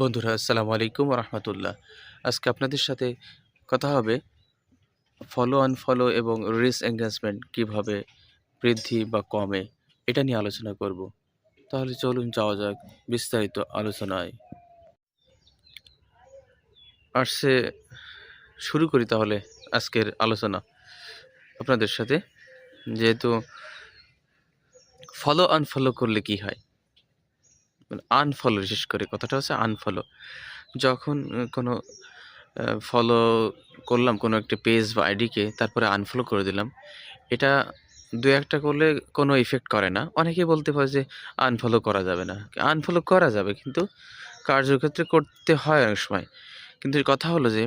বন্ধুরা, আসসালামু আলাইকুম রহমতুল্লাহ আজকে আপনাদের সাথে কথা হবে ফলো আনফলো এবং রিস এঙ্গেজমেন্ট কীভাবে বৃদ্ধি বা কমে, এটা নিয়ে আলোচনা করব। তাহলে চলুন যাওয়া যাক বিস্তারিত আলোচনায়। সে শুরু করি তাহলে আজকের আলোচনা আপনাদের সাথে। যেহেতু ফলো আনফলো করলে কি হয়? আনফলো বিশেষ করে, কথাটা হচ্ছে আনফলো যখন কোনো ফলো করলাম কোনো একটা পেজ বা আইডিকে তারপরে আনফলো করে দিলাম। এটা দু একটা করলে কোনো ইফেক্ট করে না। অনেকে বলতে পারে যে আনফলো করা যাবে না। আনফলো করা যাবে কিন্তু কার্যক্ষেত্রে করতে হয় অনেক সময়। কিন্তু কথা হলো যে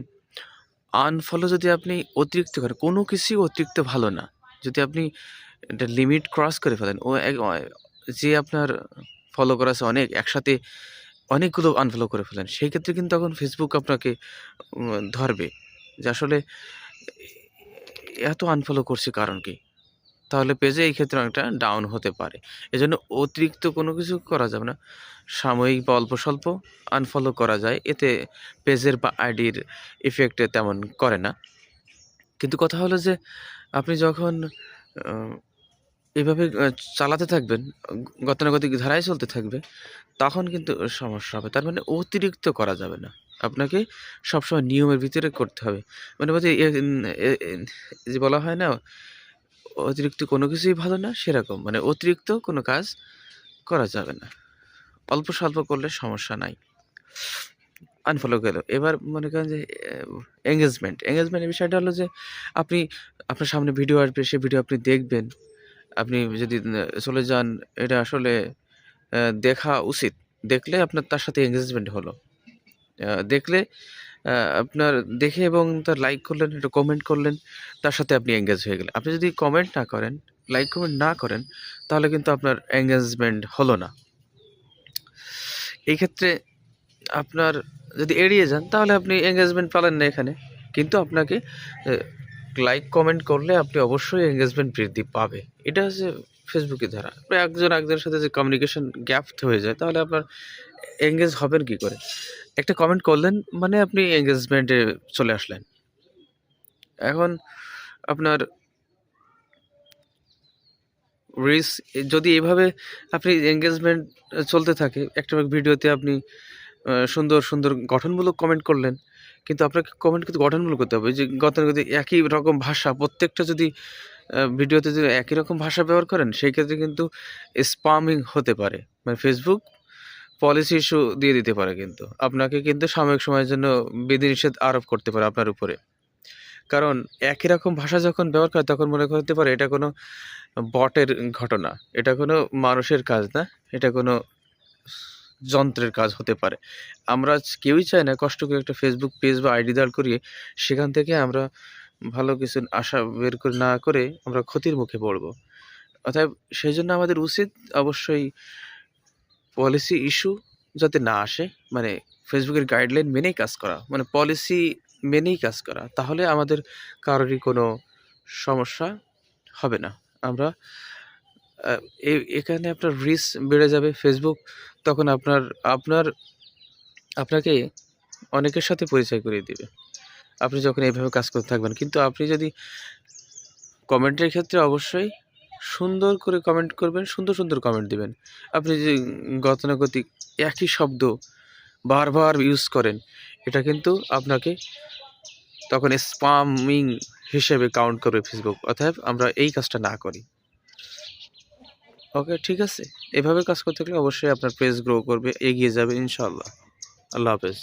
আনফলো যদি আপনি অতিরিক্ত করেন, কোনো কিছুই অতিরিক্ত ভালো না। যদি আপনি এটা লিমিট ক্রস করে ফেলেন, ও যে আপনার ফলো করা আছে অনেক, একসাথে অনেকগুলো আনফলো করে ফেলেন। সেই ক্ষেত্রে কিন্তু এখন ফেসবুক আপনাকে ধরবে যে আসলে এত আনফলো করছে কারণ কি? তাহলে পেজে এই ক্ষেত্রে অনেকটা ডাউন হতে পারে। এজন্য অতিরিক্ত কোনো কিছু করা যাবে না। সাময়িক বা অল্প স্বল্প আনফলো করা যায়। এতে পেজের বা আইডির ইফেক্টে তেমন করে না। কিন্তু কথা হলো যে, আপনি যখন এভাবে চালাতে থাকবেন, গতানুগতিক ধারায় চলতে থাকবে, তখন কিন্তু সমস্যা হবে। তার মানে অতিরিক্ত করা যাবে না। আপনাকে সবসময় নিয়মের ভিতরে করতে হবে। মানে বলছে যে বলা হয় না, অতিরিক্ত কোনো কিছুই ভালো না, সেরকম। মানে অতিরিক্ত কোনো কাজ করা যাবে না। অল্প স্বল্প করলে সমস্যা নাই। আনফলো গেল। এবার মনে করেন যে এঙ্গেজমেন্ট এঙ্গেজমেন্টের বিষয়টা হলো যে, আপনি, আপনার সামনে ভিডিও আসবে, সে ভিডিও আপনি দেখবেন। আপনি যদি চলে যান, এটা আসলে দেখা উচিত। দেখলে আপনার তার সাথে এঙ্গেজমেন্ট হলো। দেখলে আপনার দেখে এবং তার লাইক করলেন, একটু কমেন্ট করলেন, তার সাথে আপনি এঙ্গেজ হয়ে গেলেন। আপনি যদি কমেন্ট না করেন লাইক কমেন্ট না করেন, তাহলে কিন্তু আপনার এঙ্গেজমেন্ট হলো না। এই ক্ষেত্রে আপনার যদি এড়িয়ে যান, তাহলে আপনি এঙ্গেজমেন্ট পালেন না এখানে। কিন্তু আপনাকে লাইক কমেন্ট করলে আপনি অবশ্যই এঙ্গেজমেন্ট বৃদ্ধি পাবে। এটা হচ্ছে ফেসবুকে ধারা। একজন একজনের সাথে যে কমিউনিকেশন গ্যাপ হয়ে যায়, তাহলে আপনার এঙ্গেজ হবেন কি করে? একটা কমেন্ট করলেন মানে আপনি এঙ্গেজমেন্টে চলে আসলেন। এখন আপনার রিস যদি এভাবে আপনি এঙ্গেজমেন্ট চলতে থাকে, একটা ভিডিওতে আপনি সুন্দর সুন্দর গঠনমূলক কমেন্ট করলেন। কিন্তু আপনাকে কমেন্ট কিন্তু গঠনমূলক করতে হবে। যে গতানুগতিক একই রকম ভাষা, প্রত্যেকটা যদি ভিডিওতে যদি একই রকম ভাষা ব্যবহার করেন, সেই ক্ষেত্রে কিন্তু স্পামিং হতে পারে। মানে ফেসবুক পলিসি ইস্যু দিয়ে দিতে পারে কিন্তু। আপনাকে কিন্তু সাময়িক সময়ের জন্য বিধিনিষেধ আরোপ করতে পারে আপনার উপরে। কারণ একই রকম ভাষা যখন ব্যবহার করে, তখন মনে করতে পারে এটা কোনো বটের ঘটনা। এটা কোনো মানুষের কাজ না। এটা কোনো যন্ত্রের কাজ হতে পারে। আমরা কেউই চাই না কষ্ট করে একটা ফেসবুক পেজ বা আইডি দাঁড় করিয়ে সেখান থেকে আমরা ভালো কিছু আশা বের করে না করে আমরা ক্ষতির মুখে পড়ব। অতএব সেই জন্য আমাদের উচিত অবশ্যই পলিসি ইস্যু যাতে না আসে মানে ফেসবুকের গাইডলাইন মেনেই কাজ করা মানে পলিসি মেনেই কাজ করা, তাহলে আমাদের কারোরই কোনো সমস্যা হবে না। আমরা এখানে আপনার রিস বেড়ে যাবে। ফেসবুক তখন আপনার আপনার, আপনাকে অনেকের সাথে পরিচয় করিয়ে দিবে। আপনি যখন এইভাবে কাজ করতে থাকবেন। কিন্তু আপনি যদি কমেন্টের ক্ষেত্রে অবশ্যই সুন্দর করে কমেন্ট করবেন, সুন্দর সুন্দর কমেন্ট দিবেন। আপনি যে গতানুগতিক একই শব্দ বারবার ইউজ করেন, এটা কিন্তু আপনাকে তখন স্পামিং হিসেবে কাউন্ট করবে ফেসবুক অতএব আমরা এই কাজটা না করি। ওকে ঠিক আছে। এভাবে কাজ করতে গেলে অবশ্যই আপনার পেজ গ্রো করবে, এগিয়ে যাবে ইনশাল্লাহ আল্লাহ হাফেজ।